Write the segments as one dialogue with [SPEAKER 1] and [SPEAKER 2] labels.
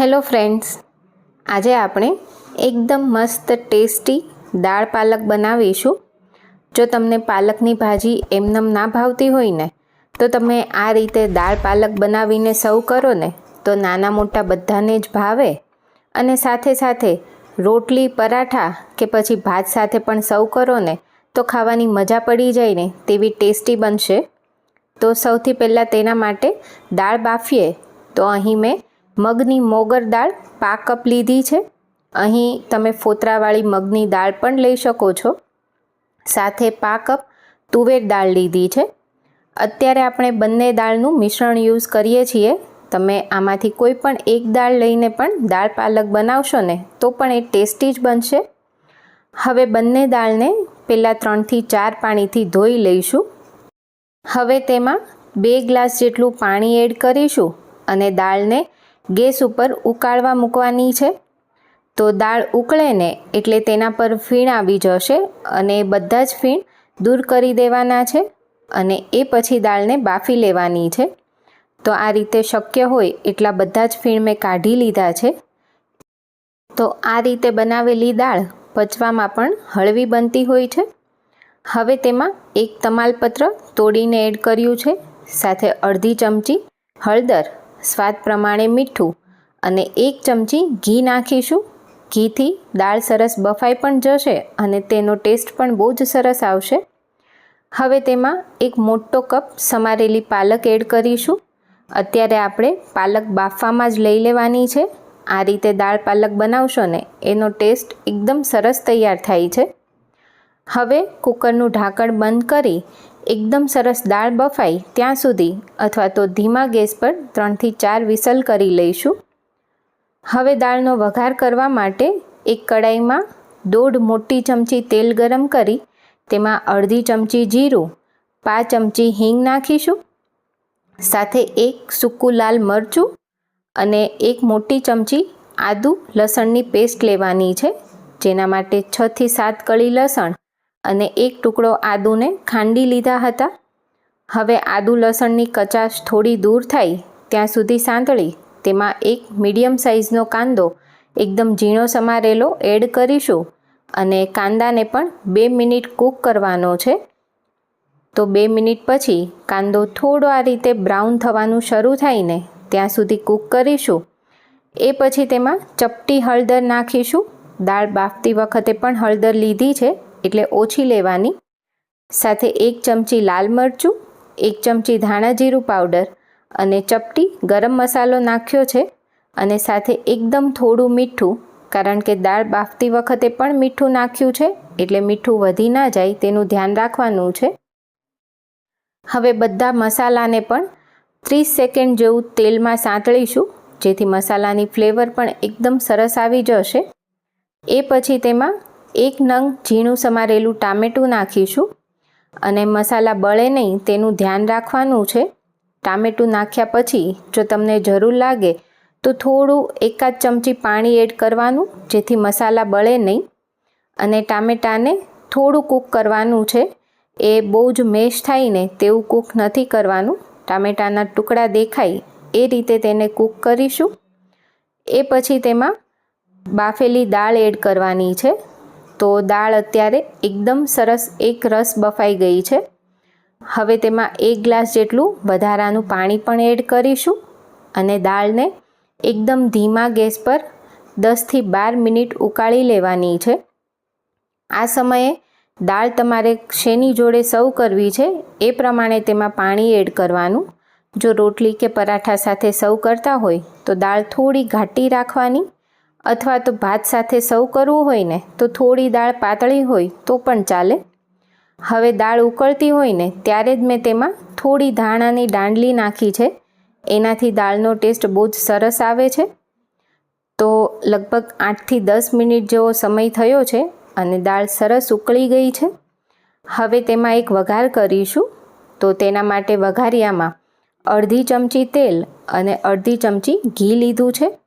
[SPEAKER 1] Hello friends, આજે આપણે એકદમ મસ્ત ટેસ્ટી દાળ પાલક બનાવીશું. જો તમને પાલકની ભાજી એમનેમ ના ભાવતી હોય ને, તો તમે આ રીતે દાળ પાલક બનાવીને સર્વ કરો ને, તો નાના મોટા બધાને જ ભાવે. અને સાથે સાથે રોટલી, પરાઠા કે પછી ભાત સાથે પણ સર્વ કરો ને, તો ખાવાની મજા પડી જાય ને તેવી ટેસ્ટી બનશે. તો સૌથી પહેલાં તેના માટે દાળ બાફીએ, તો અહીં મેં મગની મોગર દાળ પાક કપ લીધી છે. અહીં તમે ફોતરાવાળી મગની દાળ પણ લઈ શકો છો. સાથે પાક કપ તુવેર દાળ લીધી છે. અત્યારે આપણે બંને દાળનું મિશ્રણ યુઝ કરીએ છીએ. તમે આમાંથી કોઈ પણ એક દાળ લઈને પણ દાળ પાલક બનાવશો ને તો પણ એ ટેસ્ટી જ બનશે. હવે બંને દાળને પહેલાં ત્રણથી ચાર પાણીથી ધોઈ લઈશું. હવે તેમાં બે ગ્લાસ જેટલું પાણી એડ કરીશું અને દાળને ગેસ ઉપર ઉકાળવા મૂકવાની છે. તો દાળ ઉકળે ને એટલે તેના પર ફીણ આવી જશે અને બધા જ ફીણ દૂર કરી દેવાના છે અને એ પછી દાળને બાફી લેવાની છે. તો આ રીતે શક્ય હોય એટલા બધા જ ફીણ મેં કાઢી લીધા છે. તો આ રીતે બનાવેલી દાળ પચવામાં પણ હળવી બનતી હોય છે. હવે તેમાં એક તમાલપત્ર તોડીને એડ કર્યું છે. સાથે અડધી ચમચી હળદર સ્વાદ પ્રમાણે મીઠું અને એક ચમચી ઘી નાખીશું. ઘીથી દાળ સરસ બફાઈ પણ જશે અને તેનો ટેસ્ટ પણ બહુ જ સરસ આવશે. હવે તેમાં એક મોટો કપ સમારેલી પાલક એડ કરીશું. અત્યારે આપણે પાલક બાફવામાં જ લઈ લેવાની છે. આ રીતે દાળ પાલક બનાવશો ને એનો ટેસ્ટ એકદમ સરસ તૈયાર થાય છે. હવે કુકરનું ઢાંકણ બંધ કરી એકદમ સરસ દાળ બફાય ત્યાં સુધી અથવા તો ધીમા ગેસ પર ત્રણથી ચાર વિસલ કરી લઈશું. હવે દાળનો વઘાર કરવા માટે એક કડાઈમાં દોઢ મોટી ચમચી તેલ ગરમ કરી તેમાં અડધી ચમચી જીરું, પાંચ ચમચી હિંગ નાખીશું, સાથે એક સૂકું લાલ મરચું અને એક મોટી ચમચી આદું લસણની પેસ્ટ લેવાની છે, જેના માટે છથી સાત કળી લસણ અને એક ટુકડો આદુને ખાંડી લીધા હતા. હવે આદુ લસણની કચાશ થોડી દૂર થાય ત્યાં સુધી સાંતળી, તેમાં એક મીડિયમ સાઇઝનો કાંદો, એકદમ ઝીણો સમારેલો એડ કરીશું અને કાંદાને પણ બે મિનિટ કૂક કરવાનો છે. તો બે મિનિટ પછી કાંદો થોડો આ રીતે બ્રાઉન થવાનું શરૂ થાય ત્યાં સુધી કૂક કરીશું. એ પછી તેમાં ચપટી હળદર નાખીશું. દાળ બાફતી વખતે પણ હળદર લીધી છે. એટલે ઓછી લેવાની. સાથે એક ચમચી લાલ મરચું, એક ચમચી ધાણા જીરું પાવડર અને ચપટી ગરમ મસાલો નાખ્યો છે. અને સાથે એકદમ થોડું મીઠું, કારણ કે દાળ બાફતી વખતે પણ મીઠું નાખ્યું છે, એટલે મીઠું વધી ના જાય તેનું ધ્યાન રાખવાનું છે. હવે બધા મસાલાને પણ ત્રીસ સેકન્ડ જેવું તેલમાં સાંતળીશું, જેથી મસાલાની ફ્લેવર પણ એકદમ સરસ આવી જશે. એ પછી તેમાં એક નંગ ઝીણું સમારેલું ટામેટું નાખીશું અને મસાલા બળે નહીં તેનું ધ્યાન રાખવાનું છે. ટામેટું નાખ્યા પછી જો તમને જરૂર લાગે તો થોડું એકાદ ચમચી પાણી એડ કરવાનું જેથી મસાલા બળે નહીં અને ટામેટાને થોડું કૂક કરવાનું છે. એ બહુ જ મેશ થાય ને તેવું કૂક નથી કરવાનું. ટામેટાના ટુકડા દેખાય એ રીતે તેને કૂક કરીશું. એ પછી તેમાં બાફેલી દાળ એડ કરવાની છે. તો દાળ અત્યારે એકદમ સરસ એક રસ બફાઈ ગઈ છે. હવે તેમાં એક ગ્લાસ જેટલું વધારાનું પાણી પણ એડ કરીશું અને દાળને એકદમ ધીમા ગેસ પર દસથી બાર મિનિટ ઉકાળી લેવાની છે. આ સમયે દાળ તમારે શેની જોડે સર્વ કરવી છે એ પ્રમાણે તેમાં પાણી એડ કરવાનું. જો રોટલી કે પરાઠા સાથે સર્વ કરતા હોય તો દાળ થોડી ઘાટી રાખવાની અથવા તો ભાત સાથે સર્વ કરવું હોય ને, તો થોડી દાળ પાતળી હોય તો પણ ચાલે. હવે દાળ ઉકળતી હોય ને, ત્યારે જ મેં તેમાં થોડી ધાણાની દાંડલી નાખી છે. એનાથી દાળનો ટેસ્ટ બહુ જ સરસ આવે છે. તો લગભગ આઠથી દસ મિનિટ જેવો સમય થયો છે અને દાળ સરસ ઉકળી ગઈ છે. હવે તેમાં એક વઘાર કરીશું. તો તેના માટે વઘારિયામાં અડધી ચમચી તેલ અને અડધી ચમચી ઘી લીધું છે.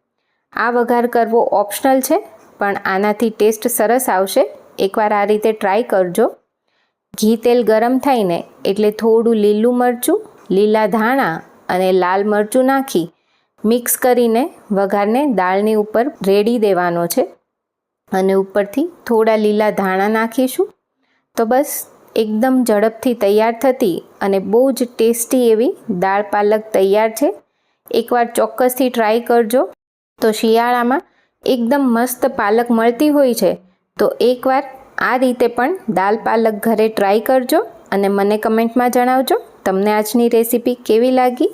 [SPEAKER 1] આ વઘાર કરવો ઓપ્શનલ છે, પણ આનાથી ટેસ્ટ સરસ આવશે. એકવાર આ રીતે ટ્રાય કરજો. ઘી તેલ ગરમ થઈને, એટલે થોડું લીલું મરચું, લીલા ધાણા અને લાલ મરચું નાખી મિક્સ કરીને વઘારને દાળની ઉપર રેડી દેવાનો છે. અને ઉપરથી થોડા લીલા ધાણા નાખીશું. તો બસ, એકદમ ઝડપથી તૈયાર થતી અને બહુ જ ટેસ્ટી એવી દાળ પાલક તૈયાર છે. એકવાર ચોક્કસથી ટ્રાય કરજો. તો શિયાળામાં એકદમ મસ્ત પાલક મળતી હોય છે. તો એકવાર આ રીતે પણ દાલ પાલક ઘરે ટ્રાય કરજો અને મને કમેન્ટમાં જણાવજો. તમને આજની રેસીપી કેવી લાગી?